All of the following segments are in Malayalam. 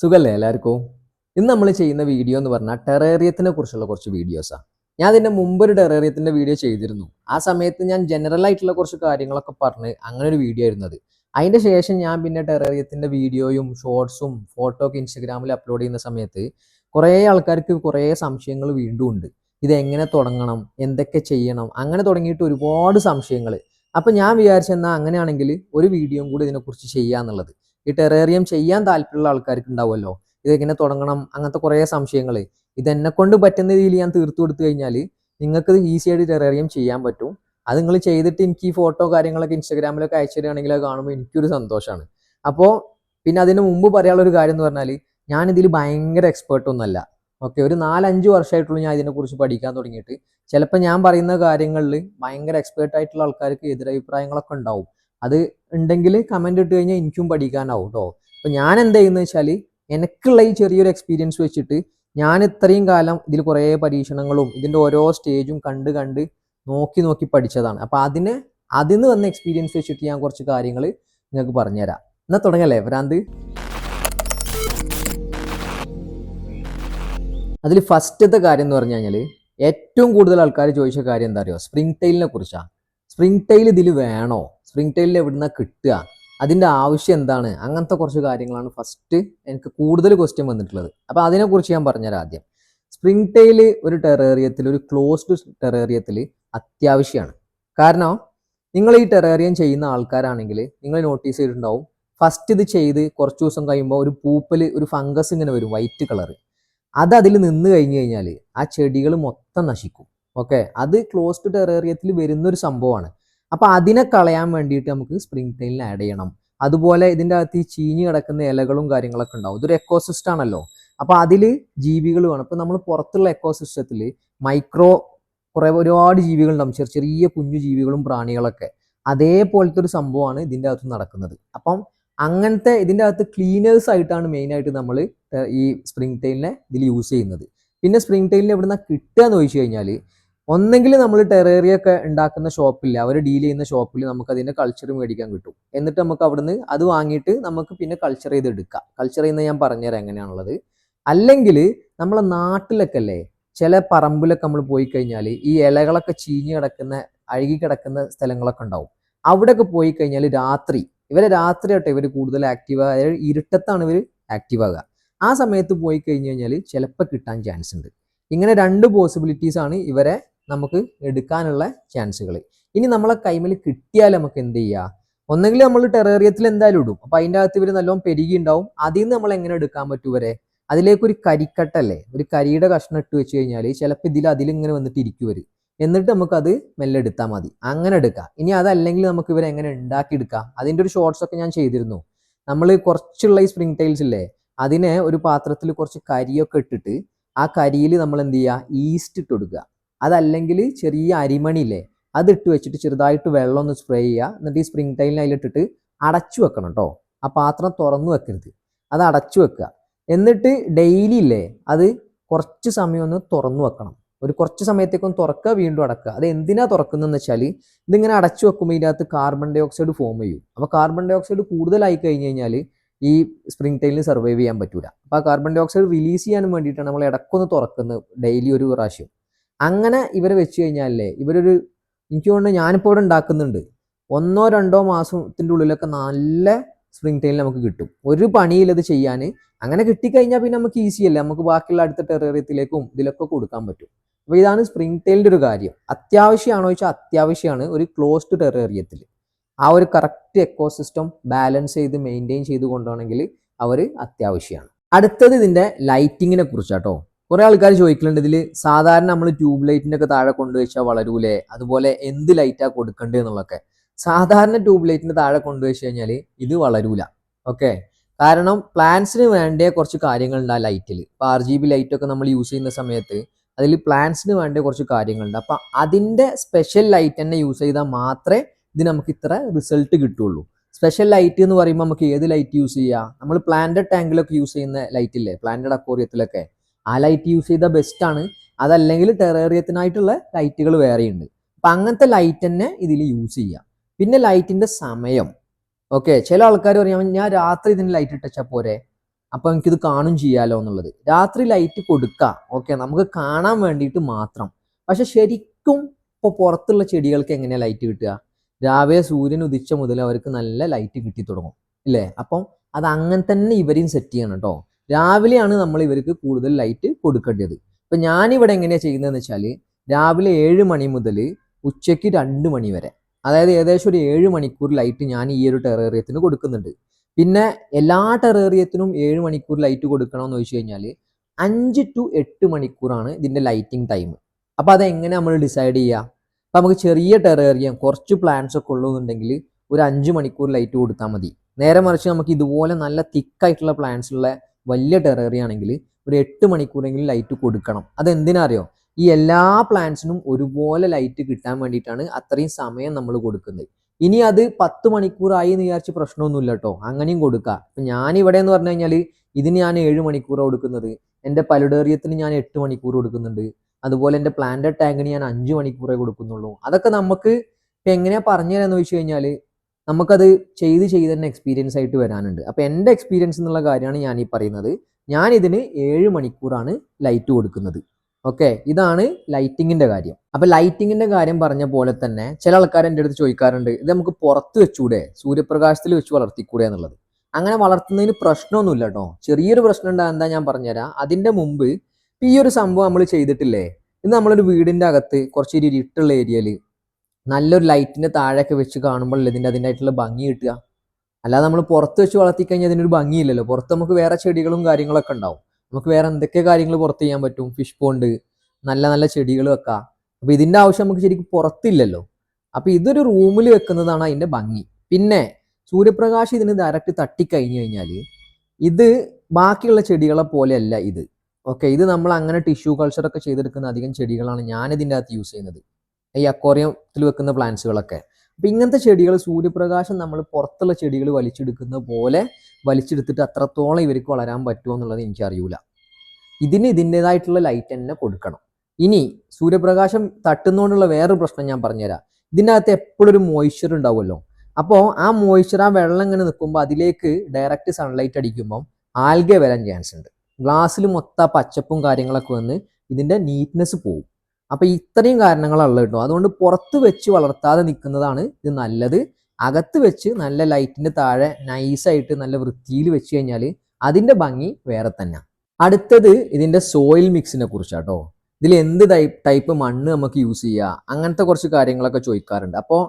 സുഖല്ലേ എല്ലാവർക്കും? ഇന്ന് നമ്മൾ ചെയ്യുന്ന വീഡിയോ എന്ന് പറഞ്ഞാൽ ടെറേറിയത്തിനെ കുറിച്ചുള്ള കുറച്ച് വീഡിയോസാണ് ഞാൻ അതിന്റെ മുമ്പ് ഒരു ടെറേറിയത്തിന്റെ വീഡിയോ ചെയ്തിരുന്നു. ആ സമയത്ത് ഞാൻ ജനറൽ ആയിട്ടുള്ള കുറച്ച് കാര്യങ്ങളൊക്കെ പറഞ്ഞ് അങ്ങനെ ഒരു വീഡിയോ ആയിരുന്നു അത്. അതിന്റെ ശേഷം ഞാൻ പിന്നെ ടെറേറിയത്തിന്റെ വീഡിയോയും ഷോർട്സും ഫോട്ടോ ഒക്കെ ഇൻസ്റ്റഗ്രാമിൽ അപ്ലോഡ് ചെയ്യുന്ന സമയത്ത് കുറേ ആൾക്കാർക്ക് കുറേ സംശയങ്ങൾ വീണ്ടും ഉണ്ട്. ഇത് എങ്ങനെ തുടങ്ങണം? എന്തൊക്കെ ചെയ്യണം? അങ്ങനെ തുടങ്ങിയിട്ട് ഒരുപാട് സംശയങ്ങൾ അപ്പം ഞാൻ വിചാരിച്ചെന്നാൽ അങ്ങനെയാണെങ്കിൽ ഒരു വീഡിയോയും കൂടി ഇതിനെക്കുറിച്ച് ചെയ്യാന്നുള്ളത്. ഈ ടെറേറിയം ചെയ്യാൻ താല്പര്യമുള്ള ആൾക്കാർക്ക് ഉണ്ടാവുമല്ലോ ഇതെങ്ങനെ തുടങ്ങണം? അങ്ങനത്തെ കുറേ സംശയങ്ങൾ. ഇതെന്നെ കൊണ്ട് പറ്റുന്ന രീതിയിൽ ഞാൻ തീർത്തു കൊടുത്തു കഴിഞ്ഞാൽ നിങ്ങൾക്ക് ഈസി ആയിട്ട് ടെറേറിയം ചെയ്യാൻ പറ്റും. അത് നിങ്ങൾ ചെയ്തിട്ട് എനിക്ക് ഈ ഫോട്ടോ കാര്യങ്ങളൊക്കെ ഇൻസ്റ്റാഗ്രാമിലൊക്കെ അയച്ചു തരികയാണെങ്കിൽ അത് കാണുമ്പോൾ എനിക്കൊരു സന്തോഷമാണ്. അപ്പോൾ പിന്നെ അതിന് മുമ്പ് പറയാനുള്ള ഒരു കാര്യം എന്ന് പറഞ്ഞാൽ ഞാൻ ഇതിൽ ഭയങ്കര എക്സ്പേർട്ട് ഒന്നല്ല ഓക്കെ ഒരു നാലഞ്ച് വർഷമായിട്ടുള്ളൂ ഞാൻ ഇതിനെക്കുറിച്ച് പഠിക്കാൻ തുടങ്ങിയിട്ട്. ചിലപ്പോൾ ഞാൻ പറയുന്ന കാര്യങ്ങളിൽ ഭയങ്കര എക്സ്പേർട്ട് ആയിട്ടുള്ള ആൾക്കാർക്ക് എതിരഭിപ്രായങ്ങളൊക്കെ ഉണ്ടാവും. അത് ഉണ്ടെങ്കിൽ കമന്റ് ഇട്ട് കഴിഞ്ഞാൽ എനിക്കും പഠിക്കാനാവും കേട്ടോ അപ്പോൾ ഞാൻ എന്താ ചെയ്യുന്നത് വെച്ചാൽ എനിക്കുള്ള ഈ ചെറിയൊരു എക്സ്പീരിയൻസ് വെച്ചിട്ട് ഞാൻ ഇത്രയും കാലം ഇതിൽ കുറേ പരീക്ഷണങ്ങളും ഇതിന്റെ ഓരോ സ്റ്റേജും കണ്ട് കണ്ട് നോക്കി നോക്കി പഠിച്ചതാണ്. അപ്പോൾ അതിന് അതിൽ നിന്ന് വന്ന എക്സ്പീരിയൻസ് വെച്ചിട്ട് ഞാൻ കുറച്ച് കാര്യങ്ങൾ നിങ്ങൾക്ക് പറഞ്ഞുതരാം. എന്നാൽ തുടങ്ങല്ലേ ഭ്രാന്ത് അതിൽ ഫസ്റ്റത്തെ കാര്യം എന്ന് പറഞ്ഞു കഴിഞ്ഞാൽ ഏറ്റവും കൂടുതൽ ആൾക്കാർ ചോദിച്ച കാര്യം എന്താ അറിയോ? സ്പ്രിംഗ് ടൈലിനെ കുറിച്ചാണ് സ്പ്രിംഗ് ടൈൽ ഇതിൽ വേണോ? സ്പ്രിംഗ് ടൈലിൽ എവിടുന്ന കിട്ടുക? അതിന്റെ ആവശ്യം എന്താണ്? അങ്ങനത്തെ കുറച്ച് കാര്യങ്ങളാണ് ഫസ്റ്റ് എനിക്ക് കൂടുതൽ ക്വസ്റ്റ്യൻ വന്നിട്ടുള്ളത്. അപ്പോൾ അതിനെക്കുറിച്ച് ഞാൻ പറഞ്ഞുതരാം ആദ്യം. സ്പ്രിംഗ് ടൈൽ ഒരു ടെറേറിയത്തിൽ ഒരു ക്ലോസ്ഡ് ടെറേറിയത്തിൽ അത്യാവശ്യമാണ് കാരണം നിങ്ങൾ ഈ ടെറേറിയം ചെയ്യുന്ന ആൾക്കാരാണെങ്കിൽ നിങ്ങൾ നോട്ടീസ് ചെയ്തിട്ടുണ്ടാവും ഫസ്റ്റ് ഇത് ചെയ്ത് കുറച്ച് ദിവസം കഴിയുമ്പോൾ ഒരു പൂപ്പൽ ഒരു ഫംഗസ് ഇങ്ങനെ വരും വൈറ്റ് കളർ അത് അതിൽ നിന്ന് കഴിഞ്ഞ് കഴിഞ്ഞാൽ ആ ചെടികൾ മൊത്തം നശിക്കും. ഓക്കെ അത് ക്ലോസ്ഡ് ടെറേറിയത്തിൽ വരുന്ന ഒരു സംഭവമാണ്. അപ്പൊ അതിനെ കളയാൻ വേണ്ടിയിട്ട് നമുക്ക് സ്പ്രിംഗ് ടൈലിൽ ആഡ് ചെയ്യണം. അതുപോലെ ഇതിന്റെ അകത്ത് ഈ ചീഞ്ഞ് കിടക്കുന്ന ഇലകളും കാര്യങ്ങളൊക്കെ ഉണ്ടാവും. ഇതൊരു എക്കോസിസ്റ്റം ആണല്ലോ. അപ്പൊ അതിൽ ജീവികൾ വേണം. ഇപ്പൊ നമ്മൾ പുറത്തുള്ള എക്കോസിസ്റ്റത്തിൽ മൈക്രോ കുറെ ഒരുപാട് ജീവികൾ ഉണ്ടാവും. ചെറിയ ചെറിയ കുഞ്ഞു ജീവികളും പ്രാണികളൊക്കെ. അതേപോലത്തെ ഒരു സംഭവമാണ് ഇതിന്റെ അകത്ത് നടക്കുന്നത്. അപ്പം അങ്ങനത്തെ ഇതിന്റെ അകത്ത് ക്ലീനേഴ്സ് ആയിട്ടാണ് മെയിനായിട്ട് നമ്മൾ ഈ സ്പ്രിംഗ് ടൈലിനെ ഇതിൽ യൂസ് ചെയ്യുന്നത്. പിന്നെ സ്പ്രിംഗ് ടൈലിന് എവിടുന്ന കിട്ടുക എന്ന് ചോദിച്ചു കഴിഞ്ഞാൽ ഒന്നെങ്കിൽ നമ്മൾ ടെറേറിയ ഒക്കെ ഉണ്ടാക്കുന്ന ഷോപ്പിൽ അവർ ഡീൽ ചെയ്യുന്ന ഷോപ്പിൽ നമുക്ക് അതിന്റെ കൾച്ചർ മേടിക്കാൻ കിട്ടും. എന്നിട്ട് നമുക്ക് അവിടുന്ന് അത് വാങ്ങിയിട്ട് നമുക്ക് പിന്നെ കൾച്ചർ ചെയ്ത് എടുക്കാം. കൾച്ചർ ചെയ്യുന്ന ഞാൻ പറഞ്ഞുതരാം എങ്ങനെയാണുള്ളത്. അല്ലെങ്കിൽ നമ്മളെ നാട്ടിലൊക്കെ അല്ലേ ചില പറമ്പിലൊക്കെ നമ്മൾ പോയി കഴിഞ്ഞാൽ ഈ ഇലകളൊക്കെ ചീഞ്ഞ് കിടക്കുന്ന അഴുകി കിടക്കുന്ന സ്ഥലങ്ങളൊക്കെ ഉണ്ടാവും. അവിടെയൊക്കെ പോയി കഴിഞ്ഞാൽ രാത്രി ഇവരെ രാത്രി ആട്ടെ ഇവർ കൂടുതൽ ആക്റ്റീവ് അതായത് ഇരുട്ടത്താണ് ഇവർ ആക്റ്റീവ് ആകുക ആ സമയത്ത് പോയി കഴിഞ്ഞു കഴിഞ്ഞാൽ ചിലപ്പോൾ കിട്ടാൻ ചാൻസ് ഉണ്ട്. ഇങ്ങനെ രണ്ട് പോസിബിലിറ്റീസ് ആണ് ഇവരെ നമുക്ക് എടുക്കാനുള്ള ചാൻസുകൾ ഇനി നമ്മളെ കൈമിൽ കിട്ടിയാൽ നമുക്ക് എന്ത് ചെയ്യുക ഒന്നെങ്കിൽ നമ്മൾ ടെറേറിയത്തിൽ എന്തായാലും ഇടും. അപ്പൊ അതിന്റെ അകത്ത് ഇവർ നല്ലോണം പെരുകി ഉണ്ടാവും. അതിൽ നിന്ന് നമ്മൾ എങ്ങനെ എടുക്കാൻ പറ്റും വരെ അതിലേക്ക് ഒരു കരിക്കട്ടല്ലേ? ഒരു കരിയുടെ കഷ്ണം ഇട്ട് വെച്ച് കഴിഞ്ഞാൽ ചിലപ്പോൾ ഇതിൽ അതിലിങ്ങനെ വന്നിട്ട് ഇരിക്കും വരും എന്നിട്ട് നമുക്ക് അത് മെല്ലെ എടുത്താൽ മതി. അങ്ങനെ എടുക്കാം. ഇനി അതല്ലെങ്കിൽ നമുക്ക് ഇവരെ എങ്ങനെ ഉണ്ടാക്കിയെടുക്കാം അതിന്റെ ഒരു ഷോർട്സ് ഒക്കെ ഞാൻ ചെയ്തിരുന്നു. നമ്മൾ കുറച്ചുള്ള ഈ സ്പ്രിങ് ടൈൽസ് ഇല്ലേ? അതിനെ ഒരു പാത്രത്തിൽ കുറച്ച് കരിയൊക്കെ ഇട്ടിട്ട് ആ കരിയിൽ നമ്മൾ എന്ത് ചെയ്യുക ഈസ്റ്റ് ഇട്ട് കൊടുക്കുക. അതല്ലെങ്കിൽ ചെറിയ അരിമണിയില്ലേ അത് ഇട്ട് വെച്ചിട്ട് ചെറുതായിട്ട് വെള്ളം ഒന്ന് സ്പ്രേ ചെയ്യുക. എന്നിട്ട് ഈ സ്പ്രിംഗ് ടൈലിന് അതിലിട്ടിട്ട് അടച്ചു വെക്കണം കേട്ടോ ആ പാത്രം തുറന്നു വെക്കരുത്. അത് അടച്ചു വെക്കുക. എന്നിട്ട് ഡെയിലി ഇല്ലേ അത് കുറച്ച് സമയം ഒന്ന് തുറന്നു വെക്കണം. ഒരു കുറച്ച് സമയത്തേക്കൊന്ന് തുറക്കുക വീണ്ടും അടക്കുക. അത് എന്തിനാ തുറക്കുന്നതെന്ന് വെച്ചാൽ ഇതിങ്ങനെ അടച്ചു വെക്കുമ്പോൾ ഇതിനകത്ത് കാർബൺ ഡൈ ഓക്സൈഡ് ഫോം ചെയ്യും. അപ്പോൾ കാർബൺ ഡൈ ഓക്സൈഡ് കൂടുതലായി കഴിഞ്ഞ് കഴിഞ്ഞാൽ ഈ സ്പ്രിംഗ് ടൈലിന് സർവൈവ് ചെയ്യാൻ പറ്റൂല. അപ്പോൾ ആ കാർബൺ ഡൈ ഓക്സൈഡ് റിലീസ് ചെയ്യാൻ വേണ്ടിയിട്ടാണ് നമ്മൾ ഇടക്കൊന്ന് തുറക്കുന്നത് ഡെയിലി ഒരു പ്രാവശ്യം. അങ്ങനെ ഇവരെ വെച്ച് കഴിഞ്ഞാലേ ഇവരൊരു എനിക്ക് തോന്നുന്നു ഞാനിപ്പോൾ ഇവിടെ ഉണ്ടാക്കുന്നുണ്ട്. ഒന്നോ രണ്ടോ മാസത്തിന്റെ ഉള്ളിലൊക്കെ നല്ല സ്പ്രിംഗ് ടൈൽ നമുക്ക് കിട്ടും. ഒരു പണിയിലത് ചെയ്യാൻ. അങ്ങനെ കിട്ടിക്കഴിഞ്ഞാൽ പിന്നെ നമുക്ക് ഈസി അല്ലേ? നമുക്ക് ബാക്കിയുള്ള അടുത്ത ടെറേറിയത്തിലേക്കും ഇതിലൊക്കെ കൊടുക്കാൻ പറ്റും. അപ്പോൾ ഇതാണ് സ്പ്രിംഗ് ടൈലിന്റെ ഒരു കാര്യം. അത്യാവശ്യമാണോ ചോദിച്ചാൽ അത്യാവശ്യമാണ് ഒരു ക്ലോസ്ഡ് ടെറേറിയത്തിൽ ആ ഒരു കറക്റ്റ് എക്കോസിസ്റ്റം ബാലൻസ് ചെയ്ത് മെയിന്റെയിൻ ചെയ്ത് കൊണ്ടുപോകണമെങ്കിൽ അവർ അത്യാവശ്യമാണ്. അടുത്തത് ഇതിന്റെ ലൈറ്റിങ്ങിനെ കുറിച്ചാട്ടോ. കുറെ ആൾക്കാർ ചോദിക്കലുണ്ട് ഇതിൽ സാധാരണ നമ്മൾ ട്യൂബ് ലൈറ്റിന്റെ ഒക്കെ താഴെ കൊണ്ടുവച്ചാൽ വളരൂലേ? അതുപോലെ എന്ത് ലൈറ്റാ കൊടുക്കേണ്ടത് എന്നുള്ളതൊക്കെ. സാധാരണ ട്യൂബ് ലൈറ്റിന്റെ താഴെ കൊണ്ടുവച്ച് കഴിഞ്ഞാൽ ഇത് വളരൂല. ഓക്കെ? കാരണം പ്ലാന്റ്സിന് വേണ്ട കുറച്ച് കാര്യങ്ങളുണ്ട് ആ ലൈറ്റിൽ ഇപ്പൊ ആർ ജി ബി ലൈറ്റൊക്കെ നമ്മൾ യൂസ് ചെയ്യുന്ന സമയത്ത് അതിൽ പ്ലാന്റ്സിന് വേണ്ട കുറച്ച് കാര്യങ്ങളുണ്ട്. അപ്പൊ അതിന്റെ സ്പെഷ്യൽ ലൈറ്റ് തന്നെ യൂസ് ചെയ്താൽ മാത്രമേ ഇത് നമുക്ക് ഇത്ര റിസൾട്ട് കിട്ടുള്ളൂ. സ്പെഷ്യൽ ലൈറ്റ് എന്ന് പറയുമ്പോൾ നമുക്ക് ഏത് ലൈറ്റ് യൂസ് ചെയ്യാം? നമ്മൾ പ്ലാന്റഡ് ടാങ്കിലൊക്കെ യൂസ് ചെയ്യുന്ന ലൈറ്റ് ഇല്ലേ? പ്ലാന്റഡ് അക്വോറിയത്തിലൊക്കെ ആ ലൈറ്റ് യൂസ് ചെയ്ത ബെസ്റ്റ് ആണ്. അതല്ലെങ്കിൽ ടെറേറിയത്തിനായിട്ടുള്ള ലൈറ്റുകൾ വേറെയുണ്ട്. അപ്പൊ അങ്ങനത്തെ ലൈറ്റ് തന്നെ ഇതിൽ യൂസ് ചെയ്യാം. പിന്നെ ലൈറ്റിന്റെ സമയം. ഓക്കെ ചില ആൾക്കാർ പറയാം ഞാൻ രാത്രി ഇതിന് ലൈറ്റ് ഇട്ടച്ചാൽ പോരെ? അപ്പോൾ എനിക്കിത് കാണും ചെയ്യാലോ എന്നുള്ളത്. രാത്രി ലൈറ്റ് കൊടുക്കുക ഓക്കെ നമുക്ക് കാണാൻ വേണ്ടിയിട്ട് മാത്രം. പക്ഷെ ശരിക്കും ഇപ്പോൾ പുറത്തുള്ള ചെടികൾക്ക് എങ്ങനെയാണ് ലൈറ്റ് കിട്ടുക? രാവിലെ സൂര്യൻ ഉദിച്ച മുതൽ അവർക്ക് നല്ല ലൈറ്റ് കിട്ടി തുടങ്ങും. ഇല്ലേ? അപ്പം അത് അങ്ങനെ തന്നെ ഇവരെയും സെറ്റ് ചെയ്യണം കേട്ടോ രാവിലെയാണ് നമ്മൾ ഇവർക്ക് കൂടുതൽ ലൈറ്റ് കൊടുക്കേണ്ടത്. ഇപ്പം ഞാനിവിടെ എങ്ങനെയാണ് ചെയ്യുന്നതെന്ന് വെച്ചാൽ രാവിലെ ഏഴ് മണി മുതൽ ഉച്ചയ്ക്ക് രണ്ട് മണി വരെ. അതായത് ഏകദേശം ഒരു ഏഴ് മണിക്കൂർ ലൈറ്റ് ഞാൻ ഈ ഒരു ടെറേറിയത്തിന് കൊടുക്കുന്നുണ്ട്. പിന്നെ എല്ലാ ടെറേറിയത്തിനും ഏഴ് മണിക്കൂർ ലൈറ്റ് കൊടുക്കണമെന്ന് ചോദിച്ചു കഴിഞ്ഞാൽ അഞ്ച് ടു എട്ട് മണിക്കൂറാണ് ഇതിന്റെ ലൈറ്റിംഗ് ടൈം അപ്പോൾ അതെങ്ങനെ നമ്മൾ ഡിസൈഡ് ചെയ്യുക അപ്പോൾ നമുക്ക് ചെറിയ ടെറേറിയം കുറച്ച് പ്ലാന്റ്സ് ഒക്കെ ഉള്ളതെന്നുണ്ടെങ്കിൽ ഒരു അഞ്ച് മണിക്കൂർ ലൈറ്റ് കൊടുത്താൽ മതി. നേരെ മറിച്ച് നമുക്ക് ഇതുപോലെ നല്ല തിക്കായിട്ടുള്ള പ്ലാന്റ്സ് ഉള്ള വലിയ ടെറേറിയ ആണെങ്കിൽ ഒരു എട്ട് മണിക്കൂറെങ്കിലും ലൈറ്റ് കൊടുക്കണം. അതെന്തിനറിയോ? ഈ എല്ലാ പ്ലാന്റ്സിനും ഒരുപോലെ ലൈറ്റ് കിട്ടാൻ വേണ്ടിയിട്ടാണ് അത്രയും സമയം നമ്മൾ കൊടുക്കുന്നത്. ഇനി അത് പത്ത് മണിക്കൂറായി എന്ന് വിചാരിച്ച് പ്രശ്നമൊന്നുമില്ല കേട്ടോ അങ്ങനെയും കൊടുക്കുക ഇപ്പം ഞാനിവിടെ എന്ന് പറഞ്ഞു കഴിഞ്ഞാൽ ഇതിന് ഞാൻ ഏഴ് മണിക്കൂറാണ് കൊടുക്കുന്നത്. എന്റെ പലുഡേറിയത്തിന് ഞാൻ എട്ട് മണിക്കൂർ കൊടുക്കുന്നുണ്ട്. അതുപോലെ എന്റെ പ്ലാന്റഡ് ടാങ്കിന് ഞാൻ അഞ്ച് മണിക്കൂറേ കൊടുക്കുന്നുള്ളൂ. അതൊക്കെ നമുക്ക് ഇപ്പം എങ്ങനെയാ പറഞ്ഞു തരാന്ന് ചോദിച്ചു കഴിഞ്ഞാൽ നമുക്കത് ചെയ്ത് ചെയ്ത് തന്നെ എക്സ്പീരിയൻസ് ആയിട്ട് വരാനുണ്ട്. അപ്പോൾ എന്റെ എക്സ്പീരിയൻസ് എന്നുള്ള കാര്യമാണ് ഞാൻ ഈ പറയുന്നത്. ഞാൻ ഇതിന് ഏഴ് മണിക്കൂറാണ് ലൈറ്റ് കൊടുക്കുന്നത്. ഓക്കെ ഇതാണ് ലൈറ്റിങ്ങിന്റെ കാര്യം. അപ്പോൾ ലൈറ്റിങ്ങിന്റെ കാര്യം പറഞ്ഞ പോലെ തന്നെ ചില ആൾക്കാർ എന്റെ അടുത്ത് ചോദിക്കാറുണ്ട് ഇത് നമുക്ക് പുറത്ത് വെച്ചൂടെ? സൂര്യപ്രകാശത്തിൽ വെച്ച് വളർത്തിക്കൂടെ എന്നുള്ളത്? അങ്ങനെ വളർത്തുന്നതിന് പ്രശ്നമൊന്നുമില്ല കേട്ടോ ചെറിയൊരു പ്രശ്നം ഉണ്ടാകാൻ എന്താ ഞാൻ പറഞ്ഞുതരാം. അതിന്റെ മുമ്പ് ഈ ഒരു സംഭവം നമ്മൾ ചെയ്തിട്ടില്ലേ? ഇത് നമ്മളൊരു വീടിന്റെ അകത്ത് കുറച്ച് ഇരുട്ടുള്ള ഏരിയയിൽ നല്ലൊരു ലൈറ്റിന്റെ താഴെയൊക്കെ വെച്ച് കാണുമ്പോൾ ഇതിന്റെ അതിന്റെതായിട്ടുള്ള ഭംഗി കിട്ടുക. അല്ലാതെ നമ്മൾ പുറത്ത് വെച്ച് വളർത്തി കഴിഞ്ഞാൽ അതിനൊരു ഭംഗിയില്ലല്ലോ. പുറത്ത് നമുക്ക് വേറെ ചെടികളും കാര്യങ്ങളൊക്കെ ഉണ്ടാവും. നമുക്ക് വേറെ എന്തൊക്കെ കാര്യങ്ങൾ പുറത്ത് ചെയ്യാൻ പറ്റും? ഫിഷ് പോണ്ട് നല്ല നല്ല ചെടികൾ വെക്കാം. അപ്പോൾ ഇതിന്റെ ആവശ്യം നമുക്ക് ശരിക്കും പുറത്തില്ലല്ലോ. അപ്പോൾ ഇതൊരു റൂമിൽ വെക്കുന്നതാണ് അതിന്റെ ഭംഗി. പിന്നെ സൂര്യപ്രകാശം ഇതിന് ഡയറക്റ്റ് തട്ടിക്കഴിഞ്ഞു കഴിഞ്ഞാൽ ഇത് ബാക്കിയുള്ള ചെടികളെ പോലെയല്ല ഇത്. ഓക്കെ ഇത് നമ്മൾ അങ്ങനെ ടിഷ്യൂ കൾച്ചറൊക്കെ ചെയ്തെടുക്കുന്ന അധികം ചെടികളാണ് ഞാനിതിന്റെ അകത്ത് യൂസ് ചെയ്യുന്നത്. ഈ അക്വാറിയത്തിൽ വെക്കുന്ന പ്ലാന്റ്സുകളൊക്കെ അപ്പൊ ഇങ്ങനത്തെ ചെടികൾ സൂര്യപ്രകാശം നമ്മൾ പുറത്തുള്ള ചെടികൾ വലിച്ചെടുക്കുന്ന പോലെ വലിച്ചെടുത്തിട്ട് അത്രത്തോളം ഇവർക്ക് വളരാൻ പറ്റുമോ എന്നുള്ളത് എനിക്കറിയൂല ഇതിന് ഇതിന്റെതായിട്ടുള്ള ലൈറ്റ് തന്നെ കൊടുക്കണം. ഇനി സൂര്യപ്രകാശം തട്ടുന്നതുകൊണ്ടുള്ള വേറൊരു പ്രശ്നം ഞാൻ പറഞ്ഞുതരാം. ഇതിന്റെ അകത്ത് എപ്പോഴും ഒരു മോയ്സ്ചർ ഉണ്ടാവുമല്ലോ. അപ്പോൾ ആ മോയ്സ്ചർ ആ വെള്ളം ഇങ്ങനെ നിൽക്കുമ്പോൾ അതിലേക്ക് ഡയറക്റ്റ് സൺലൈറ്റ് അടിക്കുമ്പം ആൽഗെ വരാൻ ചാൻസ് ഉണ്ട്. ഗ്ലാസ്സിൽ മൊത്ത പച്ചപ്പും കാര്യങ്ങളൊക്കെ വന്ന് ഇതിന്റെ നീറ്റ്നെസ് പോവും. അപ്പോൾ ഇത്രയും കാരണങ്ങളുള്ള കേട്ടോ. അതുകൊണ്ട് പുറത്ത് വെച്ച് വളർത്താതെ നിൽക്കുന്നതാണ് ഇത് നല്ലത്. അകത്ത് വെച്ച് നല്ല ലൈറ്റിന്റെ താഴെ നൈസായിട്ട് നല്ല വൃത്തിയിൽ വെച്ച് കഴിഞ്ഞാൽ അതിന്റെ ഭംഗി വേറെ തന്നെ. അടുത്തത് ഇതിന്റെ സോയിൽ മിക്സിനെ കുറിച്ചാട്ടോ. ഇതിൽ എന്ത് ടൈപ്പ് മണ്ണ് നമുക്ക് യൂസ് ചെയ്യുക അങ്ങനത്തെ കുറച്ച് കാര്യങ്ങളൊക്കെ ചോദിക്കാറുണ്ട്. അപ്പോൾ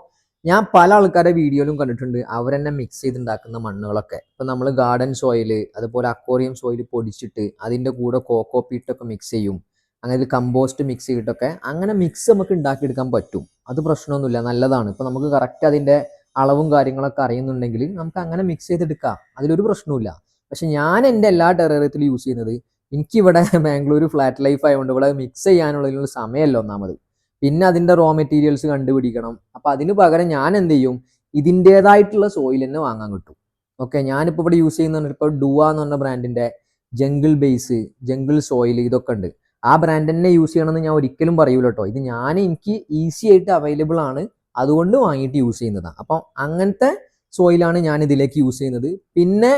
ഞാൻ പല ആൾക്കാരുടെ വീഡിയോയിലും കണ്ടിട്ടുണ്ട് അവരെന്നെ മിക്സ് ചെയ്തുണ്ടാക്കുന്ന മണ്ണുകളൊക്കെ. ഇപ്പം നമ്മൾ ഗാർഡൻ സോയിൽ അതുപോലെ അക്വോറിയം സോയിൽ പൊടിച്ചിട്ട് അതിന്റെ കൂടെ കോക്കോ പീട്ടൊക്കെ മിക്സ് ചെയ്യും. അങ്ങനെ ഒരു കമ്പോസ്റ്റ് മിക്സ് ചെയ്തിട്ടൊക്കെ അങ്ങനെ മിക്സ് നമുക്ക് ഉണ്ടാക്കിയെടുക്കാൻ പറ്റും. അത് പ്രശ്നമൊന്നുമില്ല. നല്ലതാണ്. ഇപ്പം നമുക്ക് കറക്റ്റ് അതിന്റെ അളവും കാര്യങ്ങളൊക്കെ അറിയുന്നുണ്ടെങ്കിൽ നമുക്ക് അങ്ങനെ മിക്സ് ചെയ്തെടുക്കാം. അതിലൊരു പ്രശ്നമില്ല പക്ഷെ ഞാൻ എന്റെ എല്ലാ ടെറേറിയത്തിലും യൂസ് ചെയ്യുന്നത് എനിക്കിവിടെ ബാംഗ്ലൂർ ഫ്ലാറ്റ് ലൈഫ് ആയതുകൊണ്ട് ഇവിടെ മിക്സ് ചെയ്യാനുള്ളതിനുള്ള സമയമല്ല ഒന്നാമത്. പിന്നെ അതിന്റെ റോ മെറ്റീരിയൽസ് കണ്ടുപിടിക്കണം. അപ്പം അതിന് പകരം ഞാൻ എന്ത് ചെയ്യും? ഇതിന്റേതായിട്ടുള്ള സോയിൽ തന്നെ വാങ്ങാൻ കിട്ടും. ഓക്കെ ഞാനിപ്പോൾ ഇവിടെ യൂസ് ചെയ്യുന്ന ഇപ്പോൾ ഡുവ എന്ന് പറഞ്ഞ ബ്രാൻഡിന്റെ ജംഗിൾ ബേസ് ജംഗിൾ സോയിൽ ഇതൊക്കെ ഉണ്ട്. ആ ബ്രാൻഡ് തന്നെ യൂസ് ചെയ്യണമെന്ന് ഞാൻ ഒരിക്കലും പറയൂല കേട്ടോ ഇത് ഞാൻ എനിക്ക് ഈസി ആയിട്ട് അവൈലബിൾ ആണ്. അതുകൊണ്ട് വാങ്ങിയിട്ട് യൂസ് ചെയ്യുന്നതാണ് അപ്പം അങ്ങനത്തെ സോയിലാണ് ഞാൻ ഇതിലേക്ക് യൂസ് ചെയ്യുന്നത്. പിന്നെ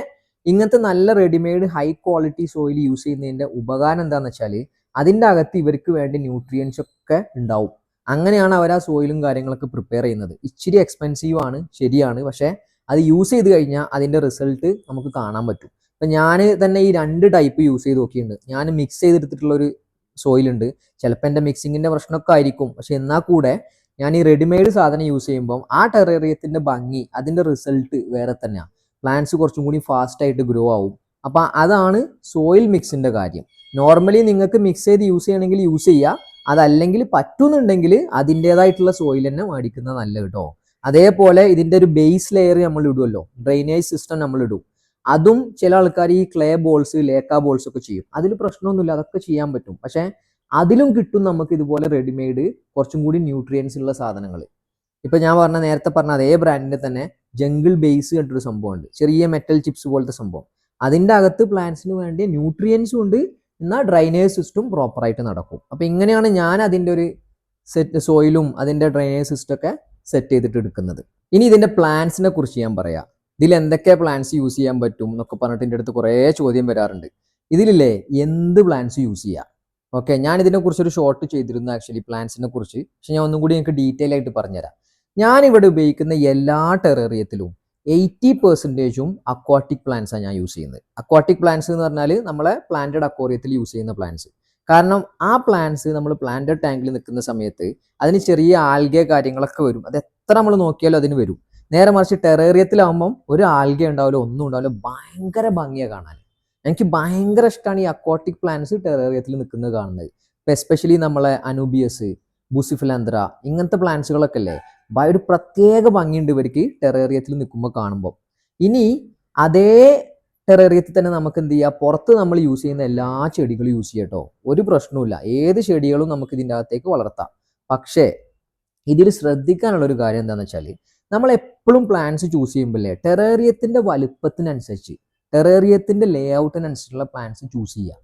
ഇങ്ങനത്തെ നല്ല readymade high quality soil use ചെയ്യുന്നതിന്റെ ഉപകാരം എന്താണെന്ന് വെച്ചാൽ അതിന്റെ അകത്ത് ഇവർക്ക് വേണ്ടി ന്യൂട്രിയൻസ് ഒക്കെ ഉണ്ടാവും. അങ്ങനെയാണ് അവർ ആ സോയിലും കാര്യങ്ങളൊക്കെ പ്രിപ്പയർ ചെയ്യുന്നത്. ഇച്ചിരി എക്സ്പെൻസീവ് ആണ് ശരിയാണ്. പക്ഷേ അത് യൂസ് ചെയ്ത് കഴിഞ്ഞാൽ അതിന്റെ റിസൾട്ട് നമുക്ക് കാണാൻ പറ്റും. അപ്പം ഞാൻ തന്നെ ഈ രണ്ട് ടൈപ്പ് യൂസ് ചെയ്ത് നോക്കിയിട്ടുണ്ട്. ഞാൻ മിക്സ് ചെയ്തെടുത്തിട്ടുള്ള ഒരു സോയിൽ ഉണ്ട്. ചിലപ്പോൾ എന്റെ മിക്സിങ്ങിന്റെ പ്രശ്നമൊക്കെ ആയിരിക്കും. പക്ഷെ എന്നാൽ കൂടെ ഞാൻ ഈ റെഡിമെയ്ഡ് സാധനം യൂസ് ചെയ്യുമ്പോൾ ആ ടെറേറിയത്തിന്റെ ഭംഗി അതിന്റെ റിസൾട്ട് വേറെ തന്നെയാണ് പ്ലാന്റ്സ് കുറച്ചും കൂടി ഫാസ്റ്റായിട്ട് ഗ്രോ ആവും. അപ്പം അതാണ് സോയിൽ മിക്സിന്റെ കാര്യം. നോർമലി നിങ്ങൾക്ക് മിക്സ് ചെയ്ത് യൂസ് ചെയ്യണമെങ്കിൽ യൂസ് ചെയ്യുക അതല്ലെങ്കിൽ പറ്റുന്നുണ്ടെങ്കിൽ അതിന്റേതായിട്ടുള്ള സോയിൽ തന്നെ മേടിക്കുന്നത് നല്ല കേട്ടോ അതേപോലെ ഇതിന്റെ ഒരു ബേസ് ലെയർ നമ്മൾ ഇടുമല്ലോ ഡ്രെയിനേജ് സിസ്റ്റം നമ്മൾ ഇടും. അതും ചില ആൾക്കാർ ഈ ക്ലേ ബോൾസ് ലേക്ക ബോൾസ് ഒക്കെ ചെയ്യും. അതിൽ പ്രശ്നമൊന്നുമില്ല അതൊക്കെ ചെയ്യാൻ പറ്റും. പക്ഷേ അതിലും കിട്ടും നമുക്ക് ഇതുപോലെ റെഡിമെയ്ഡ് കുറച്ചും കൂടി ന്യൂട്രിയൻസ് ഉള്ള സാധനങ്ങൾ. ഇപ്പൊ ഞാൻ പറഞ്ഞ നേരത്തെ പറഞ്ഞ അതേ ബ്രാൻഡിന്റെ തന്നെ ജംഗിൾ ബേസ് കണ്ടൊരു സംഭവമുണ്ട്. ചെറിയ മെറ്റൽ ചിപ്സ് പോലത്തെ സംഭവം. അതിന്റെ അകത്ത് പ്ലാന്റ്സിന് വേണ്ടി ന്യൂട്രിയൻസും ഉണ്ട്. എന്നാൽ ഡ്രൈനേജ് സിസ്റ്റം പ്രോപ്പറായിട്ട് നടക്കും. അപ്പൊ ഇങ്ങനെയാണ് ഞാൻ അതിന്റെ ഒരു സെറ്റ് സോയിലും അതിന്റെ ഡ്രൈനേജ് സിസ്റ്റം ഒക്കെ സെറ്റ് ചെയ്തിട്ട് എടുക്കുന്നത്. ഇനി ഇതിന്റെ പ്ലാന്റ്സിനെ കുറിച്ച് ഞാൻ പറയാം. ഇതിൽ എന്തൊക്കെ പ്ലാന്റ്സ് യൂസ് ചെയ്യാൻ പറ്റും എന്നൊക്കെ പറഞ്ഞിട്ട് എന്റെ അടുത്ത് കുറേ ചോദ്യം വരാറുണ്ട്. ഇതിലില്ലേ എന്ത് പ്ലാന്റ്സ് യൂസ് ചെയ്യാം? ഓക്കെ ഞാൻ ഇതിനെക്കുറിച്ച് ഒരു ഷോർട്ട് ചെയ്തിരുന്നു ആക്ച്വലി പ്ലാന്റ്സിനെ കുറിച്ച്. പക്ഷെ ഞാൻ ഒന്നും കൂടി നിങ്ങൾക്ക് ഡീറ്റെയിൽ ആയിട്ട് പറഞ്ഞുതരാം. ഞാൻ ഇവിടെ ഉപയോഗിക്കുന്ന എല്ലാ ടെറേറിയത്തിലും എയ്റ്റി പെർസെന്റേജും അക്വാട്ടിക് പ്ലാന്റ്സ് ആണ് ഞാൻ യൂസ് ചെയ്യുന്നത്. അക്വാട്ടിക് പ്ലാന്റ്സ് എന്ന് പറഞ്ഞാൽ നമ്മളെ പ്ലാന്റഡ് അക്വാറിയത്തിൽ യൂസ് ചെയ്യുന്ന പ്ലാന്റ്സ് കാരണം ആ പ്ലാന്റ്സ് നമ്മൾ പ്ലാന്റഡ് ടാങ്കിൽ നിൽക്കുന്ന സമയത്ത് അതിന് ചെറിയ ആൽഗെ കാര്യങ്ങളൊക്കെ വരും. അത് എത്ര നമ്മൾ നോക്കിയാലും അതിന് വരും. നേരെ മറിച്ച് ടെറേറിയത്തിലാവുമ്പം ഒരു ആൽഗ ഉണ്ടാവില്ല ഒന്നും ഉണ്ടാവില്ല ഭയങ്കര ഭംഗിയാണ് കാണാൻ. എനിക്ക് ഭയങ്കര ഇഷ്ടമാണ് ഈ അക്വാട്ടിക് പ്ലാന്റ്സ് ടെറേറിയത്തിൽ നിൽക്കുന്നത് കാണുന്നത്. ഇപ്പം എസ്പെഷ്യലി നമ്മളെ അനൂബിയസ് ബുസിഫിലാന്ത്ര ഇങ്ങനത്തെ പ്ലാന്റ്സുകളൊക്കെ അല്ലേ ഒരു പ്രത്യേക ഭംഗിയുണ്ട് ഇവർക്ക് ടെറേറിയത്തിൽ നിൽക്കുമ്പോൾ കാണുമ്പോൾ ഇനി അതേ ടെറേറിയത്തിൽ തന്നെ നമുക്ക് എന്ത് ചെയ്യാം? പുറത്ത് നമ്മൾ യൂസ് ചെയ്യുന്ന എല്ലാ ചെടികളും യൂസ് ചെയ്യാം കേട്ടോ. ഒരു പ്രശ്നവുമില്ല. ഏത് ചെടികളും നമുക്ക് ഇതിന്റെ അകത്തേക്ക് വളർത്താം. പക്ഷേ ഇതിൽ ശ്രദ്ധിക്കാനുള്ള ഒരു കാര്യം എന്താണെന്ന് വെച്ചാൽ നമ്മൾ എപ്പോഴും പ്ലാന്റ്സ് ചൂസ് ചെയ്യുമ്പോഴേ ടെറേറിയത്തിന്റെ വലുപ്പത്തിനനുസരിച്ച് ടെറേറിയത്തിന്റെ ലേ ഔട്ടിനനുസരിച്ചുള്ള പ്ലാന്റ്സ് ചൂസ് ചെയ്യുക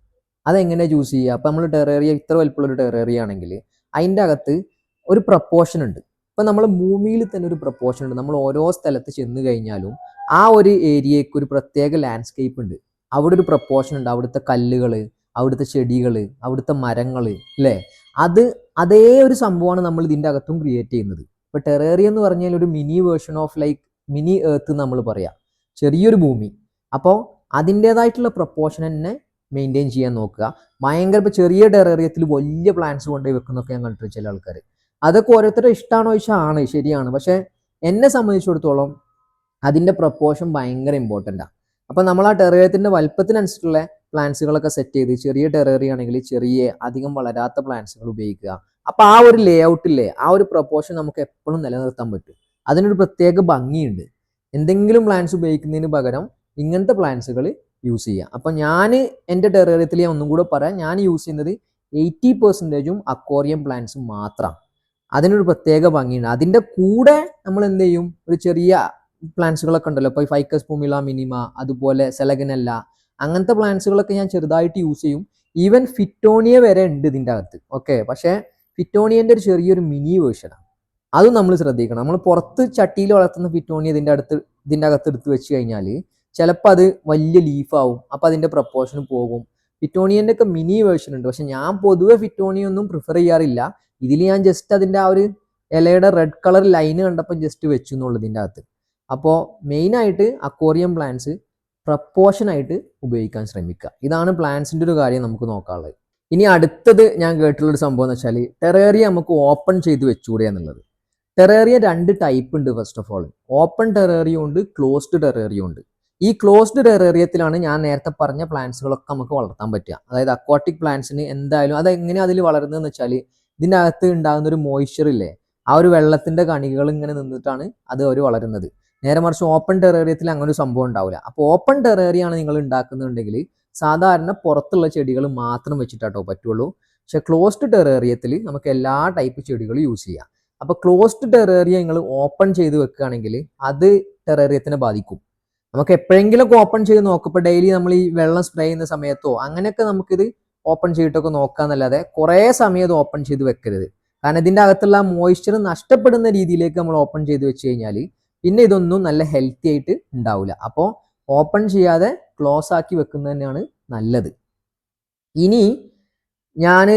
അതെങ്ങനെ ചൂസ് ചെയ്യുക അപ്പം നമ്മൾ ടെറേറിയ ഇത്ര വലുപ്പമുള്ള ഒരു ടെറേറിയ ആണെങ്കിൽ അതിന്റെ അകത്ത് ഒരു പ്രപ്പോർഷൻ ഉണ്ട്. ഇപ്പം നമ്മൾ ഭൂമിയിൽ തന്നെ ഒരു പ്രപ്പോർഷൻ ഉണ്ട്. നമ്മൾ ഓരോ സ്ഥലത്ത് ചെന്ന് കഴിഞ്ഞാലും ആ ഒരു ഏരിയയ്ക്ക് ഒരു പ്രത്യേക ലാൻഡ്സ്കേപ്പ് ഉണ്ട്. അവിടെ ഒരു പ്രപ്പോർഷൻ ഉണ്ട്. അവിടുത്തെ കല്ലുകൾ അവിടുത്തെ ചെടികൾ അവിടുത്തെ മരങ്ങൾ അല്ലേ? അത് അതേ ഒരു സംഭവമാണ് നമ്മൾ ഇതിന്റെ അകത്തും ക്രിയേറ്റ് ചെയ്യുന്നത്. ഇപ്പോൾ ടെറേറിയ എന്ന് പറഞ്ഞാൽ ഒരു mini version of like mini earth നമ്മൾ പറയാം. ചെറിയൊരു ഭൂമി. അപ്പോൾ അതിന്റേതായിട്ടുള്ള പ്രപ്പോർഷൻ തന്നെ മെയിന്റെയിൻ ചെയ്യാൻ നോക്കുക. ഭയങ്കര ഇപ്പോൾ ചെറിയ ടെറേറിയത്തിൽ വലിയ പ്ലാന്റ്സ് കൊണ്ടുപോയി വെക്കുന്നൊക്കെ ഞാൻ കണ്ടിട്ടുണ്ട് ചില ആൾക്കാർ. അതൊക്കെ ഓരോരുത്തരുടെ ഇഷ്ടമാണോ ചോദിച്ചാൽ ആണ് ശരിയാണ്. പക്ഷേ എന്നെ സംബന്ധിച്ചിടത്തോളം അതിന്റെ പ്രപ്പോർഷൻ ഭയങ്കര ഇമ്പോർട്ടന്റ് ആണ് അപ്പോൾ നമ്മൾ ആ ടെറേറിയത്തിന്റെ വലുപ്പത്തിനനുസരിച്ചുള്ള പ്ലാന്റ്സുകളൊക്കെ സെറ്റ് ചെയ്ത് ചെറിയ ടെറേറി ആണെങ്കിൽ ചെറിയ അധികം വളരാത്ത പ്ലാന്റ്സുകൾ ഉപയോഗിക്കുക. അപ്പോൾ ആ ഒരു ലേ ഔട്ടില്ലേ ആ ഒരു പ്രപ്പോർഷൻ നമുക്ക് എപ്പോഴും നിലനിർത്താൻ പറ്റും. അതിനൊരു പ്രത്യേക ഭംഗിയുണ്ട്. എന്തെങ്കിലും പ്ലാന്റ്സ് ഉപയോഗിക്കുന്നതിന് പകരം ഇങ്ങനത്തെ പ്ലാന്റ്സുകൾ യൂസ് ചെയ്യുക. അപ്പോൾ ഞാൻ എന്റെ ടെറേറിയത്തിൽ ഞാൻ ഒന്നും കൂടെ പറയാം. ഞാൻ യൂസ് ചെയ്യുന്നത് എയ്റ്റി പെർസെന്റേജും അക്വോറിയം പ്ലാന്റ്സും മാത്രം. അതിനൊരു പ്രത്യേക ഭംഗിയുണ്ട്. അതിന്റെ കൂടെ നമ്മൾ എന്ത് ചെയ്യും? ഒരു ചെറിയ പ്ലാന്റ്സുകളൊക്കെ ഉണ്ടല്ലോ. ഇപ്പോൾ ഫൈക്കസ് പൂമില മിനിമ അതുപോലെ സെലഗനല്ല അങ്ങനത്തെ പ്ലാന്റ്സുകളൊക്കെ ഞാൻ ചെറുതായിട്ട് യൂസ് ചെയ്യും. ഈവൻ ഫിറ്റോണിയ വരെ ഉണ്ട് ഇതിന്റെ അകത്ത്. ഓക്കെ പക്ഷേ ഫിറ്റോണിയന്റെ ഒരു ചെറിയൊരു മിനി വേർഷനാണ് അതും നമ്മൾ ശ്രദ്ധിക്കണം. നമ്മൾ പുറത്ത് ചട്ടിയിൽ വളർത്തുന്ന ഫിറ്റോണിയ ഇതിന്റെ അടുത്ത് ഇതിന്റെ അകത്ത് എടുത്ത് വെച്ച് കഴിഞ്ഞാൽ ചിലപ്പോൾ അത് വലിയ ലീഫാവും അപ്പോൾ അതിന്റെ പ്രപ്പോർഷൻ പോകും. ഫിറ്റോണിയന്റെ ഒക്കെ മിനി വേർഷൻ ഉണ്ട്. പക്ഷെ ഞാൻ പൊതുവെ ഫിറ്റോണിയ ഒന്നും പ്രിഫർ ചെയ്യാറില്ല. ഇതിൽ ഞാൻ ജസ്റ്റ് അതിന്റെ ആ ഒരു ഇലയുടെ റെഡ് കളർ ലൈന് കണ്ടപ്പോൾ ജസ്റ്റ് വെച്ചു എന്നുള്ളതിന്റെ അകത്ത്. അപ്പോൾ മെയിനായിട്ട് അക്വോറിയം പ്ലാന്റ്സ് പ്രപ്പോഷനായിട്ട് ഉപയോഗിക്കാൻ ശ്രമിക്കുക. ഇതാണ് പ്ലാന്റ്സിന്റെ ഒരു കാര്യം നമുക്ക് നോക്കാനുള്ളത്. ഇനി അടുത്തത് ഞാൻ കേട്ടിട്ടുള്ളൊരു സംഭവം എന്ന് വെച്ചാൽ ടെറേറിയ നമുക്ക് ഓപ്പൺ ചെയ്ത് വെച്ചുകൂടെ എന്നുള്ളത്. ടെറേറിയ രണ്ട് ടൈപ്പ് ഉണ്ട് first of all open terrarium ഉണ്ട് ക്ലോസ്ഡ് ടെറേറിയം ഉണ്ട്. ഈ ക്ലോസ്ഡ് ടെറേറിയത്തിലാണ് ഞാൻ നേരത്തെ പറഞ്ഞ പ്ലാന്റ്സുകളൊക്കെ നമുക്ക് വളർത്താൻ പറ്റുക. അതായത് അക്വാട്ടിക് പ്ലാന്റ്സിന് എന്തായാലും അത് എങ്ങനെ അതിൽ വളരുന്നതെന്ന് വെച്ചാൽ ഇതിന്റെ അകത്ത് ഉണ്ടാകുന്ന ഒരു മോയ്സ്ചർ ഇല്ലേ ആ ഒരു വെള്ളത്തിന്റെ കണികകൾ ഇങ്ങനെ നിന്നിട്ടാണ് അത് അവർ വളരുന്നത്. നേരെ മറിച്ച് ഓപ്പൺ ടെറേറിയത്തിൽ അങ്ങനെ ഒരു സംഭവം ഉണ്ടാവില്ല അപ്പോൾ ഓപ്പൺ ടെറേറിയാണ് നിങ്ങൾ ഉണ്ടാക്കുന്നുണ്ടെങ്കിൽ സാധാരണ പുറത്തുള്ള ചെടികൾ മാത്രം വെച്ചിട്ടാട്ടോ പറ്റുള്ളൂ. പക്ഷെ ക്ലോസ്ഡ് ടെറേറിയത്തിൽ നമുക്ക് എല്ലാ ടൈപ്പ് ചെടികളും യൂസ് ചെയ്യാം. അപ്പോൾ ക്ലോസ്ഡ് ടെറേറിയ നിങ്ങൾ ഓപ്പൺ ചെയ്ത് വെക്കുകയാണെങ്കിൽ അത് ടെറേറിയത്തിനെ ബാധിക്കും. നമുക്ക് എപ്പോഴെങ്കിലും ഓപ്പൺ ചെയ്ത് നോക്കും. ഇപ്പോൾ ഡെയിലി നമ്മൾ ഈ വെള്ളം സ്പ്രേ ചെയ്യുന്ന സമയത്തോ അങ്ങനെയൊക്കെ നമുക്കിത് ഓപ്പൺ ചെയ്തിട്ടൊക്കെ നോക്കാന്നല്ലാതെ കുറേ സമയം ഇത് ഓപ്പൺ ചെയ്ത് വെക്കരുത്. കാരണം ഇതിന്റെ അകത്തുള്ള മോയ്സ്ചർ നഷ്ടപ്പെടുന്ന രീതിയിലേക്ക് നമ്മൾ ഓപ്പൺ ചെയ്ത് വെച്ച് കഴിഞ്ഞാൽ പിന്നെ ഇതൊന്നും നല്ല ഹെൽത്തി ആയിട്ട് ഉണ്ടാവില്ല അപ്പോൾ ഓപ്പൺ ചെയ്യാതെ ക്ലോസ് ആക്കി വെക്കുന്നത് തന്നെയാണ് നല്ലത്. ഇനി ഞാൻ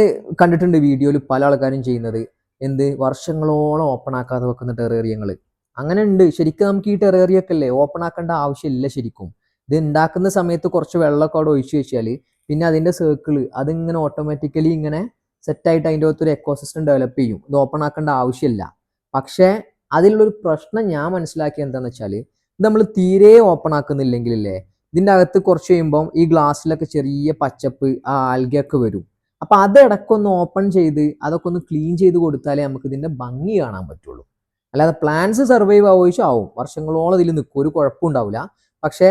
കണ്ടിട്ടുണ്ട് വീഡിയോയിൽ പല ആൾക്കാരും ചെയ്യുന്നത്. എന്ത്? വർഷങ്ങളോളം ഓപ്പൺ ആക്കാതെ വെക്കുന്ന ടെറേറിയങ്ങൾ. അങ്ങനെ ഉണ്ട്. ശരിക്കും നമുക്ക് ഈ ടെറേറിയൊക്കെ അല്ലേ? ഓപ്പൺ ആക്കേണ്ട ആവശ്യമില്ല ശരിക്കും. ഇത് ഉണ്ടാക്കുന്ന സമയത്ത് കുറച്ച് വെള്ളമൊക്കെ അവിടെ ഒഴിച്ചു വെച്ചാൽ പിന്നെ അതിന്റെ സർക്കിൾ അതിങ്ങനെ ഓട്ടോമാറ്റിക്കലി ഇങ്ങനെ സെറ്റായിട്ട് അതിന്റെ അകത്തൊരു എക്കോസിസ്റ്റം ഡെവലപ്പ് ചെയ്യും. ഇത് ഓപ്പൺ ആക്കേണ്ട ആവശ്യമില്ല. പക്ഷേ അതിലുള്ളൊരു പ്രശ്നം ഞാൻ മനസ്സിലാക്കിയത് എന്താണെന്ന് വെച്ചാൽ ഇത് നമ്മൾ തീരെ ഓപ്പൺ ആക്കുന്നില്ലെങ്കിലല്ലേ ഇതിന്റെ അകത്ത് കുറച്ച് കഴിയുമ്പം ഈ ഗ്ലാസ്സിലൊക്കെ ചെറിയ പച്ചപ്പ് ആ ആൽഗയൊക്കെ വരും. അപ്പം അത് ഒന്ന് ഓപ്പൺ ചെയ്ത് അതൊക്കെ ഒന്ന് ക്ലീൻ ചെയ്ത് കൊടുത്താലേ നമുക്ക് ഇതിന്റെ ഭംഗി കാണാൻ പറ്റുള്ളൂ. അല്ലാതെ പ്ലാന്റ്സ് സർവൈവ് ആവുകയോ ആവും. വർഷങ്ങളോളം ഇതിൽ നിൽക്കും ഒരു കുഴപ്പം ഉണ്ടാവില്ല. പക്ഷേ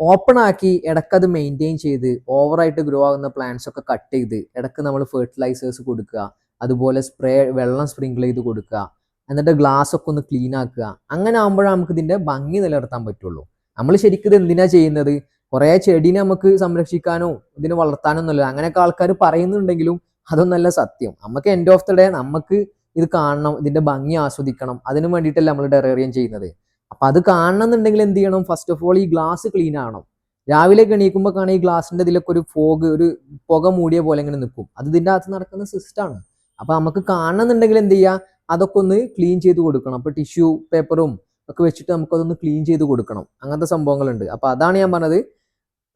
ഓപ്പൺ ആക്കി ഇടയ്ക്ക് അത് മെയിന്റെയിൻ ചെയ്ത് ഓവറായിട്ട് ഗ്രോ ആകുന്ന പ്ലാന്റ്സ് ഒക്കെ കട്ട് ചെയ്ത് ഇടയ്ക്ക് നമ്മൾ ഫെർട്ടിലൈസേഴ്സ് കൊടുക്കുക. അതുപോലെ സ്പ്രേ വെള്ളം സ്പ്രിങ്കിൾ ചെയ്ത് കൊടുക്കുക. എന്നിട്ട് ഗ്ലാസ് ഒക്കെ ഒന്ന് ക്ലീൻ ആക്കുക. അങ്ങനെ ആകുമ്പോഴാണ് നമുക്ക് ഇതിന്റെ ഭംഗി നിലനിർത്താൻ പറ്റുള്ളൂ. നമ്മൾ ശരിക്കും ഇത് എന്തിനാ ചെയ്യുന്നത്? കുറേ ചെടീനെ നമുക്ക് സംരക്ഷിക്കാനോ ഇതിനെ വളർത്താനോ ഒന്നുമല്ല. അങ്ങനെയൊക്കെ ആൾക്കാർ പറയുന്നുണ്ടെങ്കിലും അതൊന്നല്ല സത്യം. നമുക്ക് എൻഡ് ഓഫ് ദി ഡേ നമുക്ക് ഇത് കാണണം ഇതിന്റെ ഭംഗി ആസ്വദിക്കണം. അതിനു വേണ്ടിയിട്ടല്ല നമ്മൾ ടെറേറിയം ചെയ്യുന്നത്. അപ്പൊ അത് കാണണം എന്നുണ്ടെങ്കിൽ എന്ത് ചെയ്യണം? ഫസ്റ്റ് ഓഫ് ഓൾ ഈ ഗ്ലാസ് ക്ലീൻ ആവണം. രാവിലെ എണീക്കുമ്പോൾ കാണാൻ ഈ ഗ്ലാസിന്റെ ഇതിലൊക്കെ ഒരു ഫോഗ് ഒരു പുക മൂടിയ പോലെ ഇങ്ങനെ നിൽക്കും. അത് ഇതിന്റെ അകത്ത് നടക്കുന്ന സിസ്റ്റാണ് അപ്പൊ നമുക്ക് കാണണമെന്നുണ്ടെങ്കിൽ എന്ത് ചെയ്യുക? അതൊക്കെ ഒന്ന് ക്ലീൻ ചെയ്ത് കൊടുക്കണം. അപ്പോൾ ടിഷ്യൂ പേപ്പറും ഒക്കെ വെച്ചിട്ട് നമുക്കതൊന്ന് ക്ലീൻ ചെയ്ത് കൊടുക്കണം. അങ്ങനത്തെ സംഭവങ്ങളുണ്ട്. അപ്പോൾ അതാണ് ഞാൻ പറഞ്ഞത്.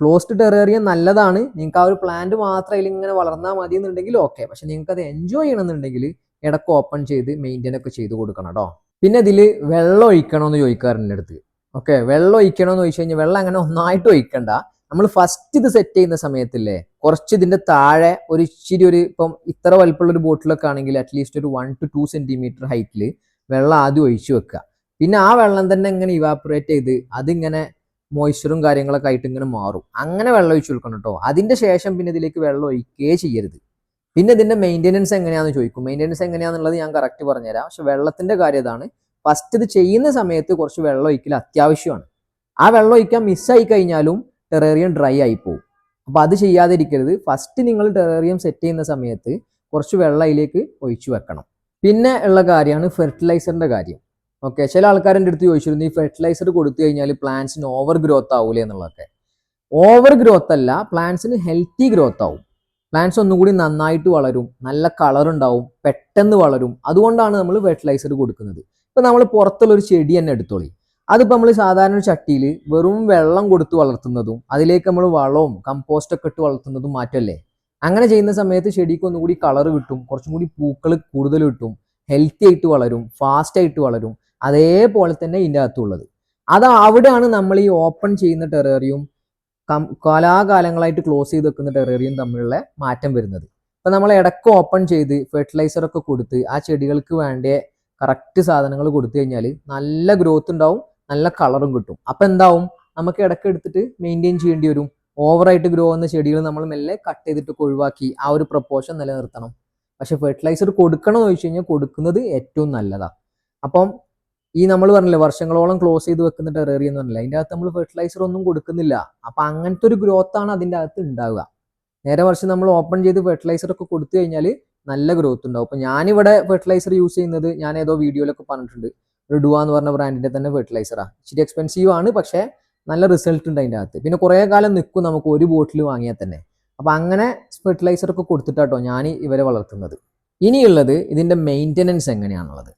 ക്ലോസ്ഡ് ടെറേറിയം നല്ലതാണ്. നിങ്ങൾക്ക് ആ ഒരു പ്ലാന്റ് മാത്രം അതിൽ ഇങ്ങനെ വളർന്നാൽ മതി എന്നുണ്ടെങ്കിൽ ഓക്കെ പക്ഷെ നിങ്ങൾക്ക് അത് എൻജോയ് ചെയ്യണമെന്നുണ്ടെങ്കിൽ ഇടയ്ക്ക് ഓപ്പൺ ചെയ്ത് മെയിന്റെയിൻ ഒക്കെ ചെയ്ത് കൊടുക്കണം കേട്ടോ പിന്നെ ഇതിൽ വെള്ളം ഒഴിക്കണമെന്ന് ചോദിക്കാറുണ്ട് അടുത്ത്. ഓക്കെ വെള്ളം ഒഴിക്കണമെന്ന് ചോദിച്ചു കഴിഞ്ഞാൽ വെള്ളം അങ്ങനെ ഒന്നായിട്ട് ഒഴിക്കണ്ട. നമ്മൾ ഫസ്റ്റ് ഇത് സെറ്റ് ചെയ്യുന്ന സമയത്തില്ലേ കുറച്ച് ഇതിന്റെ താഴെ ഒരു ഇച്ചിരി ഒരു ഇപ്പം ഇത്ര വലുപ്പമുള്ള ഒരു ബോട്ടിലൊക്കെ ആണെങ്കിൽ അറ്റ്ലീസ്റ്റ് ഒരു വൺ ടു ടു സെന്റിമീറ്റർ ഹൈറ്റിൽ വെള്ളം ആദ്യം ഒഴിച്ചു വെക്കുക. പിന്നെ ആ വെള്ളം തന്നെ ഇങ്ങനെ ഇവാപ്പറേറ്റ് ചെയ്ത് അതിങ്ങനെ മോയ്സ്ചറും കാര്യങ്ങളൊക്കെ ആയിട്ട് ഇങ്ങനെ മാറും. അങ്ങനെ വെള്ളം ഒഴിച്ചു കൊടുക്കണം കേട്ടോ അതിന്റെ ശേഷം പിന്നെ ഇതിലേക്ക് വെള്ളം ഒഴിക്കുകയേ ചെയ്യരുത്. പിന്നെ ഇതിന്റെ മെയിന്റെനൻസ് എങ്ങനെയാണെന്ന് ചോദിക്കും. മെയിന്റെനൻസ് എങ്ങനെയാണെന്നുള്ളത് ഞാൻ കറക്റ്റ് പറഞ്ഞുതരാം. പക്ഷെ വെള്ളത്തിന്റെ കാര്യം ഇതാണ്. ഫസ്റ്റ് ഇത് ചെയ്യുന്ന സമയത്ത് കുറച്ച് വെള്ളം ഒഴിക്കൽ അത്യാവശ്യമാണ്. ആ വെള്ളം ഒഴിക്കാൻ മിസ്സായി കഴിഞ്ഞാലും ടെറേറിയം ഡ്രൈ ആയി പോകും അപ്പോൾ അത് ചെയ്യാതിരിക്കരുത്. ഫസ്റ്റ് നിങ്ങൾ ടെറേറിയം സെറ്റ് ചെയ്യുന്ന സമയത്ത് കുറച്ച് വെള്ളം അതിലേക്ക് ഒഴിച്ചു വെക്കണം. പിന്നെ ഉള്ള കാര്യമാണ് ഫെർട്ടിലൈസറിന്റെ കാര്യം. ഓക്കെ ചില ആൾക്കാരുടെ അടുത്ത് ചോദിച്ചിരുന്നു ഈ ഫെർട്ടിലൈസർ കൊടുത്തു കഴിഞ്ഞാൽ പ്ലാന്റ്സിന് ഓവർ ഗ്രോത്ത് ആവൂലേ? എന്നുള്ളതൊക്കെ. ഓവർ ഗ്രോത്ത് അല്ല പ്ലാന്റ്സിന് ഹെൽത്തി ഗ്രോത്ത് ആവും. പ്ലാന്റ്സ് ഒന്നും കൂടി നന്നായിട്ട് വളരും നല്ല കളർ ഉണ്ടാവും പെട്ടെന്ന് വളരും. അതുകൊണ്ടാണ് നമ്മൾ ഫെർട്ടിലൈസർ കൊടുക്കുന്നത്. ഇപ്പൊ നമ്മൾ പുറത്തുള്ള ഒരു ചെടി തന്നെ എടുത്തോളി. അതിപ്പോൾ നമ്മൾ സാധാരണ ഒരു ചട്ടിയിൽ വെറും വെള്ളം കൊടുത്ത് വളർത്തുന്നതും അതിലേക്ക് നമ്മൾ വളവും കമ്പോസ്റ്റ് ഒക്കെ ഇട്ട് വളർത്തുന്നതും മാറ്റമല്ലേ അങ്ങനെ ചെയ്യുന്ന സമയത്ത് ചെടിക്ക് ഒന്നുകൂടി കളർ കിട്ടും കുറച്ചും കൂടി പൂക്കൾ കൂടുതൽ കിട്ടും ഹെൽത്തി ആയിട്ട് വളരും ഫാസ്റ്റ് ആയിട്ട് വളരും അതേപോലെ തന്നെ ഇതിന്റെ അകത്തുള്ളത്. അത് അവിടെയാണ് നമ്മൾ ഈ ഓപ്പൺ ചെയ്യുന്ന ടെറേറിയും കാലാകാലങ്ങളായിട്ട് ക്ലോസ് ചെയ്ത് വെക്കുന്ന ടെറേറിയും തമ്മിലുള്ള മാറ്റം വരുന്നത്. ഇപ്പം നമ്മൾ ഇടയ്ക്ക് ഓപ്പൺ ചെയ്ത് ഫെർട്ടിലൈസർ ഒക്കെ കൊടുത്ത് ആ ചെടികൾക്ക് വേണ്ട കറക്റ്റ് സാധനങ്ങൾ കൊടുത്തു കഴിഞ്ഞാൽ നല്ല ഗ്രോത്ത് ഉണ്ടാവും നല്ല കളറും കിട്ടും. അപ്പൊ എന്താവും? നമുക്ക് ഇടയ്ക്ക് എടുത്തിട്ട് മെയിന്റെയിൻ ചെയ്യേണ്ടി വരും. ഓവറായിട്ട് ഗ്രോ ആവുന്ന ചെടികൾ നമ്മൾ മെല്ലെ കട്ട് ചെയ്തിട്ട് ഒഴിവാക്കി ആ ഒരു പ്രൊപ്പോർഷൻ നിലനിർത്തണം. പക്ഷെ ഫെർട്ടിലൈസർ കൊടുക്കണം എന്ന് ചോദിച്ചു കഴിഞ്ഞാൽ കൊടുക്കുന്നത് ഏറ്റവും നല്ലതാണ് അപ്പം ഈ നമ്മൾ പറഞ്ഞില്ലേ വർഷങ്ങളോളം ക്ലോസ് ചെയ്ത് വെക്കുന്ന ടെറേറിയ എന്ന് പറഞ്ഞില്ല അതിന്റെ അകത്ത് നമ്മൾ ഫെർട്ടിലൈസർ ഒന്നും കൊടുക്കുന്നില്ല. അപ്പം അങ്ങനത്തെ ഒരു ഗ്രോത്ത് ആണ് അതിന്റെ അകത്ത് ഉണ്ടാവുക. നേരെ വർഷം നമ്മൾ ഓപ്പൺ ചെയ്ത് ഫെർട്ടിലൈസർ ഒക്കെ കൊടുത്തു കഴിഞ്ഞാൽ നല്ല ഗ്രോത്ത് ഉണ്ടാവും. അപ്പൊ ഞാനിവിടെ ഫെർട്ടിലൈസർ യൂസ് ചെയ്യുന്നത് ഞാൻ ഏതോ വീഡിയോയിലൊക്കെ പറഞ്ഞിട്ടുണ്ട്. ഒരു ഡുവ എന്ന് പറഞ്ഞ ബ്രാൻഡിന്റെ തന്നെ ഫെർട്ടിലൈസറാണ് ഇച്ചിരി എക്സ്പെൻസീവ് ആണ് പക്ഷേ നല്ല റിസൾട്ട് ഉണ്ട് അതിന്റെ അകത്ത്. പിന്നെ കുറേ കാലം നിൽക്കും നമുക്ക് ഒരു ബോട്ടിൽ വാങ്ങിയാൽ തന്നെ. അപ്പൊ അങ്ങനെ ഫെർട്ടിലൈസർ ഒക്കെ കൊടുത്തിട്ടാട്ടോ ഞാൻ ഇവരെ വളർത്തുന്നത്. ഇനിയുള്ളത് ഇതിന്റെ മെയിന്റനൻസ് എങ്ങനെയാണുള്ളത്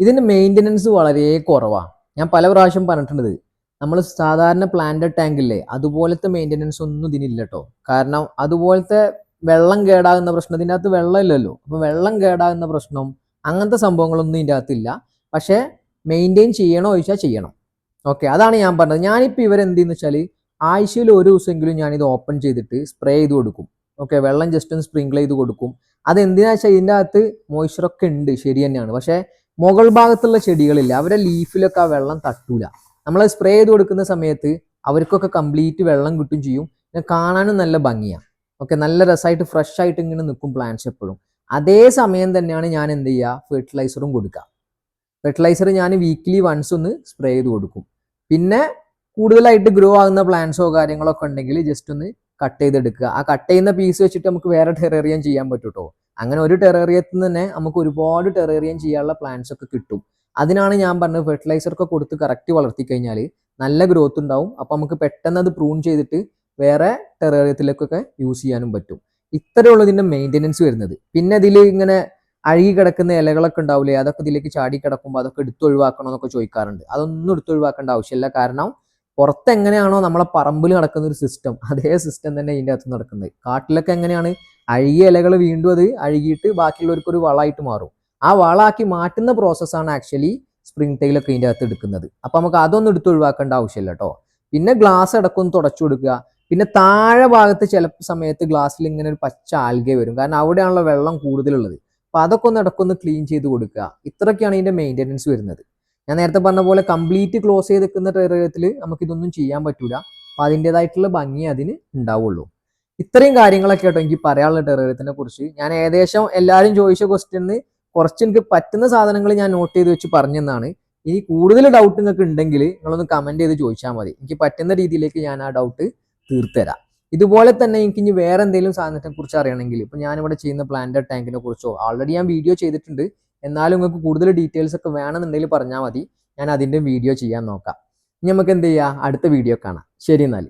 ഇതിന്റെ മെയിന്റനൻസ് വളരെ കുറവാണ് ഞാൻ പല പ്രാവശ്യം പറഞ്ഞിട്ടുണ്ട് നമ്മൾ സാധാരണ പ്ലാന്റഡ് ടാങ്കില്ലേ അതുപോലത്തെ മെയിന്റനൻസ് ഒന്നും ഇതിനില്ല കേട്ടോ കാരണം അതുപോലത്തെ വെള്ളം കേടാകുന്ന പ്രശ്നം ഇതിന്റെ അകത്ത് വെള്ളം ഇല്ലല്ലോ അപ്പൊ വെള്ളം കേടാകുന്ന പ്രശ്നം അങ്ങനത്തെ സംഭവങ്ങളൊന്നും ഇതിന്റെ അകത്തില്ല. പക്ഷേ മെയിന്റെയിൻ ചെയ്യണോ ചോദിച്ചാൽ ചെയ്യണം. ഓക്കെ അതാണ് ഞാൻ പറഞ്ഞത്. ഞാനിപ്പോൾ ഇവരെന്ത് ചെയ്യുന്ന വെച്ചാൽ ആഴ്ചയിൽ ഒരു ദിവസമെങ്കിലും ഞാനിത് ഓപ്പൺ ചെയ്തിട്ട് സ്പ്രേ ചെയ്ത് കൊടുക്കും. ഓക്കെ വെള്ളം ജസ്റ്റ് ഒന്ന് സ്പ്രിങ്കിൾ ചെയ്ത് കൊടുക്കും. അത് എന്തിനാ വെച്ചാൽ ഇതിന്റെ അകത്ത് മോയ്സ്ചറൊക്കെ ഉണ്ട് ശരി തന്നെയാണ്. പക്ഷേ മുകൾ ഭാഗത്തുള്ള ചെടികളില്ല. അവരുടെ ലീഫിലൊക്കെ ആ വെള്ളം തട്ടൂല. നമ്മൾ സ്പ്രേ ചെയ്ത് കൊടുക്കുന്ന സമയത്ത് അവർക്കൊക്കെ കംപ്ലീറ്റ് വെള്ളം കിട്ടും ചെയ്യും. പിന്നെ കാണാനും നല്ല ഭംഗിയാണ് ഓക്കെ നല്ല രസമായിട്ട് ഫ്രഷ് ആയിട്ട് ഇങ്ങനെ നിൽക്കും പ്ലാന്റ്സ് എപ്പോഴും. അതേ സമയം തന്നെയാണ് ഞാൻ എന്ത് ചെയ്യുക? ഫെർട്ടിലൈസറും കൊടുക്കുക. ഫെർട്ടിലൈസർ ഞാൻ വീക്ക്ലി വൺസ് ഒന്ന് സ്പ്രേ ചെയ്ത് കൊടുക്കും. പിന്നെ കൂടുതലായിട്ട് ഗ്രോ ആകുന്ന പ്ലാന്റ്സോ കാര്യങ്ങളൊക്കെ ഉണ്ടെങ്കിൽ ജസ്റ്റ് ഒന്ന് കട്ട് ചെയ്തെടുക്കുക. ആ കട്ട് ചെയ്യുന്ന പീസ് വെച്ചിട്ട് നമുക്ക് വേറെ ടെറേറിയം ചെയ്യാൻ പറ്റൂട്ടോ. അങ്ങനെ ഒരു ടെറേറിയത്തിൽ തന്നെ നമുക്ക് ഒരുപാട് ടെറേറിയം ചെയ്യാനുള്ള പ്ലാന്റ്സ് ഒക്കെ കിട്ടും. അതിനാണ് ഞാൻ പറഞ്ഞത് ഫെർട്ടിലൈസർ ഒക്കെ കൊടുത്ത് കറക്റ്റ് വളർത്തി കഴിഞ്ഞാൽ നല്ല ഗ്രോത്ത് ഉണ്ടാവും. അപ്പം നമുക്ക് പെട്ടെന്ന് അത് പ്രൂൺ ചെയ്തിട്ട് വേറെ ടെറേറിയത്തിലേക്കൊക്കെ യൂസ് ചെയ്യാനും പറ്റും. ഇത്തരമുള്ളതിന്റെ മെയിന്റെനൻസ് വരുന്നത്. പിന്നെ ഇതിൽ ഇങ്ങനെ അഴുകി കിടക്കുന്ന ഇലകളൊക്കെ ഉണ്ടാവില്ലേ അതൊക്കെ ഇതിലേക്ക് ചാടി കിടക്കുമ്പോൾ അതൊക്കെ എടുത്ത് ഒഴിവാക്കണം എന്നൊക്കെ ചോദിക്കാറുണ്ട്. അതൊന്നും എടുത്ത് ഒഴിവാക്കേണ്ട ആവശ്യമില്ല. കാരണം പുറത്ത് എങ്ങനെയാണോ നമ്മളെ പറമ്പിൽ നടക്കുന്ന ഒരു സിസ്റ്റം അതേ സിസ്റ്റം തന്നെ ഇതിന്റെ അകത്ത് നടക്കുന്നത്. കാട്ടിലൊക്കെ എങ്ങനെയാണ്? അഴുകിയ ഇലകൾ വീണ്ടും അത് അഴുകിയിട്ട് ബാക്കിയുള്ളവർക്ക് ഒരു വളമായിട്ട് മാറും. ആ വളാക്കി മാറ്റുന്ന പ്രോസസ്സാണ് ആക്ച്വലി സ്പ്രിംഗ് ടൈലൊക്കെ ഇതിന്റെ അകത്ത് എടുക്കുന്നത്. അപ്പോൾ നമുക്ക് അതൊന്നും എടുത്ത് ഒഴിവാക്കേണ്ട ആവശ്യമില്ല കേട്ടോ പിന്നെ ഗ്ലാസ് അടക്കം തുടച്ചു കൊടുക്കുക. പിന്നെ താഴെ ഭാഗത്ത് ചില സമയത്ത് ഗ്ലാസ്സിൽ ഇങ്ങനെ ഒരു പച്ച ആൽഗ വരും. കാരണം അവിടെയാണല്ലോ വെള്ളം കൂടുതലുള്ളത്. അപ്പൊ അതൊക്കെ ഒന്ന് ഇടക്കൊന്ന് ക്ലീൻ ചെയ്ത് കൊടുക്കുക. ഇത്രയൊക്കെയാണ് ഇതിന്റെ മെയിന്റനൻസ് വരുന്നത്. ഞാൻ നേരത്തെ പറഞ്ഞ പോലെ കംപ്ലീറ്റ് ക്ലോസ് ചെയ്ത് നിൽക്കുന്ന നമുക്ക് ഇതൊന്നും ചെയ്യാൻ പറ്റൂല. അപ്പൊ അതിന്റെതായിട്ടുള്ള ഭംഗി അതിന് ഉണ്ടാവുള്ളൂ. ഇത്രയും കാര്യങ്ങളൊക്കെ കേട്ടോ എനിക്ക് പറയാനുള്ള ടെറിയത്തിനെ കുറിച്ച്. ഞാൻ ഏകദേശം എല്ലാവരും ചോദിച്ച ക്വസ്റ്റ്യന് കുറച്ച് എനിക്ക് പറ്റുന്ന സാധനങ്ങൾ ഞാൻ നോട്ട് ചെയ്ത് വെച്ച് പറഞ്ഞെന്നാണ്. ഇനി കൂടുതൽ ഡൗട്ട് നിങ്ങൾക്ക് ഉണ്ടെങ്കിൽ നിങ്ങളൊന്ന് കമന്റ് ചെയ്ത് ചോദിച്ചാൽ മതി. എനിക്ക് പറ്റുന്ന രീതിയിലേക്ക് ഞാൻ ആ ഡൗട്ട് തീർത്തുതരാം ഇതുപോലെ തന്നെ എനിക്ക് ഇനി വേറെ എന്തെങ്കിലും സാധനത്തെ കുറിച്ച് അറിയണമെങ്കിൽ ഇപ്പൊ ഞാനിവിടെ ചെയ്യുന്ന പ്ലാന്റഡ് ടാങ്കിനെ കുറിച്ചോ ഓൾറെഡി ഞാൻ വീഡിയോ ചെയ്തിട്ടുണ്ട്. എന്നാലും നിങ്ങൾക്ക് കൂടുതൽ ഡീറ്റെയിൽസ് ഒക്കെ വേണമെന്നുണ്ടെങ്കിൽ പറഞ്ഞാൽ മതി. ഞാൻ അതിന്റെ വീഡിയോ ചെയ്യാൻ നോക്കാം. ഇനി നമുക്ക് എന്ത് ചെയ്യാം? അടുത്ത വീഡിയോ കാണാം. ശരി എന്നാൽ.